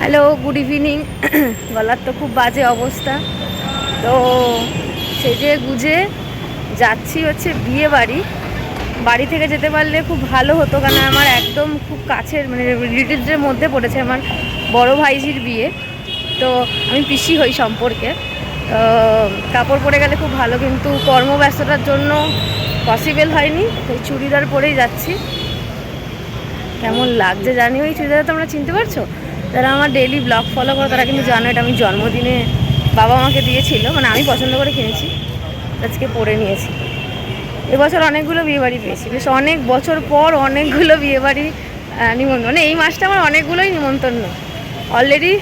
Hello good evening গলার তো খুব বাজে অবস্থা। তো সেজে গুজে যাচ্ছি হচ্ছে বিয়ে বাড়ি। বাড়ি থেকে যেতে পারলে খুব ভালো হতো, কারণ আমার একদম খুব কাছের মানে রিলেটিভসের মধ্যে পড়েছে আমার বড় ভাইজির বিয়ে। তো আমি পিসি হই সম্পর্কে। তো কাপড় পরে গেলে খুব ভালো, কিন্তু কর্মব্যস্ততার জন্য পসিবল হয়নি। তো চুড়িদার পরেই যাচ্ছি। কেমন লাগছে জানি, ওই চুড়িদার তোমরা চিনতে পারছ? যারা আমার ডেইলি ব্লগ ফলো করে, তারা কিন্তু জানো এটা আমি জন্মদিনে বাবা আমাকে দিয়েছিল মানে আমি পছন্দ করে কিনেছি, আজকে পরে নিয়েছি। এবছর অনেকগুলো বিয়েবাড়ি পেয়েছি, বেশ অনেক বছর পর অনেকগুলো বিয়েবাড়ি নিমন্ত্রণ মানে এই মাসটা আমার অনেকগুলোই নিমন্ত্রণ। অলরেডি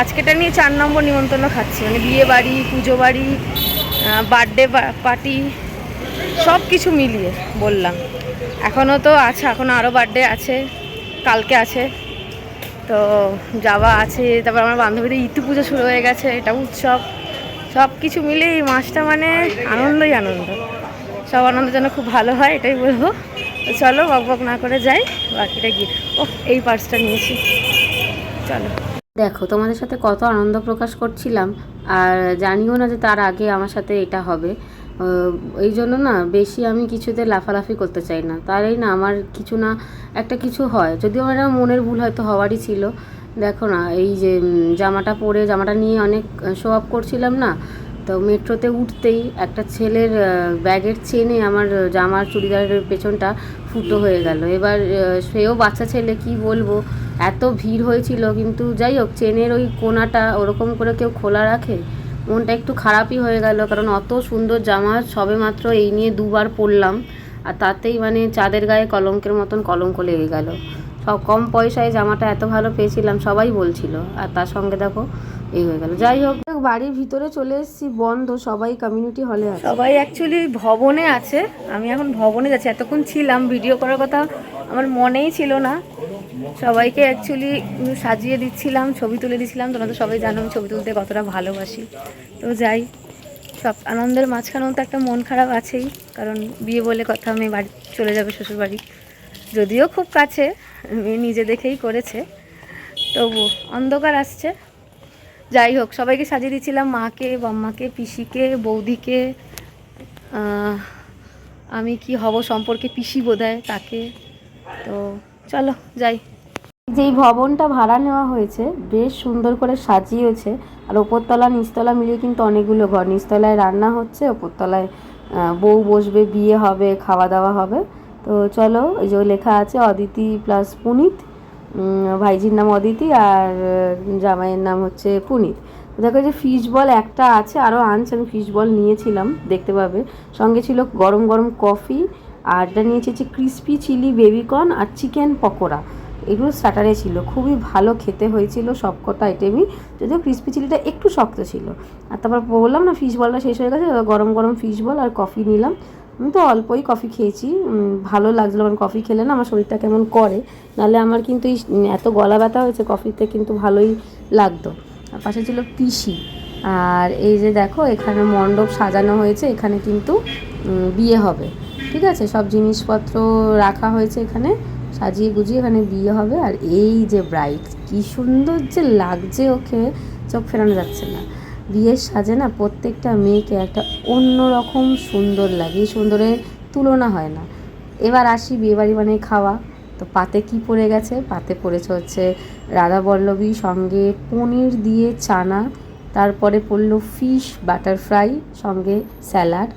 আজকেটা নিয়ে চার নম্বর নিমন্ত্রণ খাচ্ছি মানে বিয়ে বাড়ি পুজো বাড়ি বার্থডে পার্টি সব কিছু মিলিয়ে বললাম। এখনও তো আছে এখনও আরও বার্থডে আছে, কালকে আছে। তো যাওয়া আছে, তারপর আমার বান্ধবীদের ইতু পুজো শুরু হয়ে গেছে, এটা উৎসব। সব কিছু মিলে এই মাসটা মানে আনন্দই আনন্দ। সব আনন্দ যেন খুব ভালো হয়, এটাই বলব। চলো, বক বক না করে যাই, বাকিটা গিয়ে ও এই পার্সটা নিয়েছি। চলো। দেখো, তোমাদের সাথে কত আনন্দ প্রকাশ করছিলাম, আর জানিও না যে তার আগে আমার সাথে এটা হবে। এই জন্য না বেশি আমি কিছুতে লাফালাফি করতে চাই না। তারই না আমার কিছু না, একটা কিছু হয়। যদিও আমার মনের ভুল হয়তো হওয়ারই ছিল। দেখো না, এই যে জামাটা পরে, জামাটা নিয়ে অনেক শো আপ করছিলাম না, তো মেট্রোতে উঠতেই একটা ছেলের ব্যাগের চেনে আমার জামার চুড়িদারের পেছনটা ফুটো হয়ে গেল। এবার সেও বাচ্চা ছেলে, কি বলব? এত ভিড় হয়েছিল, কিন্তু যাই হোক, চেনের ওই কোনাটা ওরকম করে কেউ খোলা রাখে? মনটা একটু খারাপই হয়ে গেল, কারণ অত সুন্দর জামা সবে মাত্র এই নিয়ে দুবার পরলাম, আর তাতেই মানে চাঁদের গায়ে কলঙ্কের মতন কলঙ্ক লেগে গেল। সব কম পয়সায় জামাটা এত ভালো পেয়েছিলাম, সবাই বলছিল, আর তার সঙ্গে দেখো এই হয়ে গেল। যাই হোক, বাড়ির ভিতরে চলে এসেছি, বন্ধ, সবাই কমিউনিটি হলে সবাই অ্যাকচুয়ালি ভবনে আছে, আমি এখন ভবনে যাচ্ছি, এতক্ষণ ছিলাম ভিডিও করার কথা আমার মনেই ছিল না। সবাইকে অ্যাকচুয়ালি সাজিয়ে দিচ্ছিলাম, ছবি তুলে দিচ্ছিলাম তোমরা তো সবাই জানো, আমি ছবি তুলতে কতটা ভালোবাসি। তো যাই, সব আনন্দের মাঝখানেও তো একটা মন খারাপ আছেই, কারণ বিয়ে বলে কথা, মেয়ে বাড়ি চলে যাবে শ্বশুরবাড়ি। যদিও খুব কাছে, মেয়ে নিজে দেখেই করেছে। তবু অন্ধকার আসছে। যাই হোক, সবাইকে সাজিয়ে দিচ্ছিলাম, মাকে, বাম্মাকে, পিসিকে, বৌদিকে। আমি কি হব সম্পর্কে পিসি বোধহয় তাকে। তো চলো, যাই। যেই ভবনটা ভাড়া নেওয়া হয়েছে, বেশ সুন্দর করে সাজিয়েছে। আর ওপরতলা, নিচতলা মিলিয়ে কিন্তু অনেকগুলো ঘর। নিচতলায় রান্না হচ্ছে, ওপরতলায় বউ বসবে, বিয়ে হবে খাওয়া দাওয়া হবে। তো চলো এই যে লেখা আছে, অদিতি প্লাস পুনিত। ভাইজির নাম অদিতি আর জামাইয়ের নাম হচ্ছে পুনিত। দেখো যে ফিশ বল একটা আছে আরও আনছে, আমি ফিশ বল নিয়েছিলাম, দেখতে পাবে। সঙ্গে ছিল গরম গরম কফি আর এটা নিয়েছি হচ্ছে ক্রিস্পি চিলি বেবিকর্ন আর চিকেন পকোড়া। এগুলো স্টার্টারে ছিল। খুবই ভালো খেতে হয়েছিল সব কটা আইটেমই যদিও ক্রিস্পি চিলিটা একটু শক্ত ছিল। আর তারপর বললাম না ফিশ বলটা শেষ হয়ে গেছে গরম গরম ফিশ বল আর কফি নিলাম। আমি তো অল্পই কফি খেয়েছি। ভালো লাগছিল কারণ কফি খেলে না আমার শরীরটা কেমন করে? নাহলে আমার কিন্তু এই এত গলা ব্যথা হয়েছে কফিতে কিন্তু ভালোই লাগতো। আর পাশে ছিল পিসি আর এই যে দেখো, এখানে মণ্ডপ সাজানো হয়েছে। এখানে কিন্তু বিয়ে হবে। ঠিক আছে, সব জিনিসপত্র রাখা হয়েছে এখানে, সাজিয়ে গুজিয়ে এখানে বিয়ে হবে। আর এই যে ব্রাইড কি সুন্দর যে লাগছে ওকে, চোখ ফেরানো যাচ্ছে না। বিয়ের সাজে না প্রত্যেকটা মেয়েকে একটা অন্য রকম সুন্দর লাগে সুন্দরের তুলনা হয় না। এবার আসি বিয়েবাড়ি মানে খাওয়া। তো পাতে কি পড়ে গেছে? পাতে পড়েছে হচ্ছে রাধা বল্লভী সঙ্গে পনির দিয়ে চানা, তারপরে পড়ল ফিশ বাটার ফ্রাই সঙ্গে স্যালাড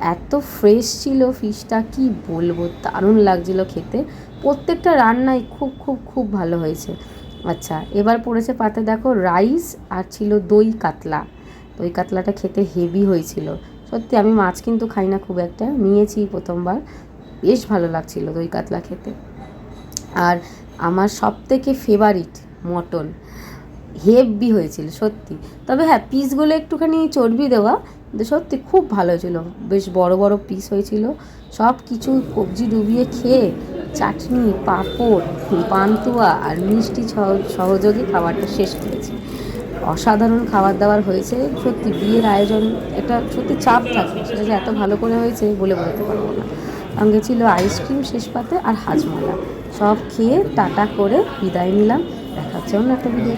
এত ফ্রেশ ছিল ফিশটা কি বলব? দারুণ লাগছিল খেতে। প্রত্যেকটা রান্নাই খুব খুব খুব ভালো হয়েছে। আচ্ছা এবার পড়েছে পাতে দেখো রাইস আর ছিল দই কাতলা। দই কাতলাটা খেতে হেভি হয়েছিল। সত্যি, আমি মাছ কিন্তু খাই না খুব একটা, নিয়েছি প্রথমবার। বেশ ভালো লাগছিল দই কাতলা খেতে। আর আমার সব থেকে ফেভারিট মটন হেভি হয়েছিল, সত্যি। তবে হ্যাঁ পিসগুলো একটুখানি চর্বি দেওয়া সত্যি খুব ভালো হয়েছিল বেশ বড় বড় পিস হয়েছিল। সব কিছু কবজি ডুবিয়ে খেয়ে চাটনি, পাঁপড়, পান্তুয়া আর মিষ্টি সহ- সহযোগে খাবারটা শেষ করেছি। অসাধারণ খাবার দাবার হয়েছে। সত্যি বিয়ের আয়োজন একটা সত্যি চাপ থাকে। সেটা যে এত ভালো করে হয়েছে বলে বলতে পারব না। সঙ্গে ছিল আইসক্রিম শেষ পাতে আর হাজমালা। সব খেয়ে টাটা করে বিদায় নিলাম। দেখা আচ্ছা অন্য একটা ভিডিও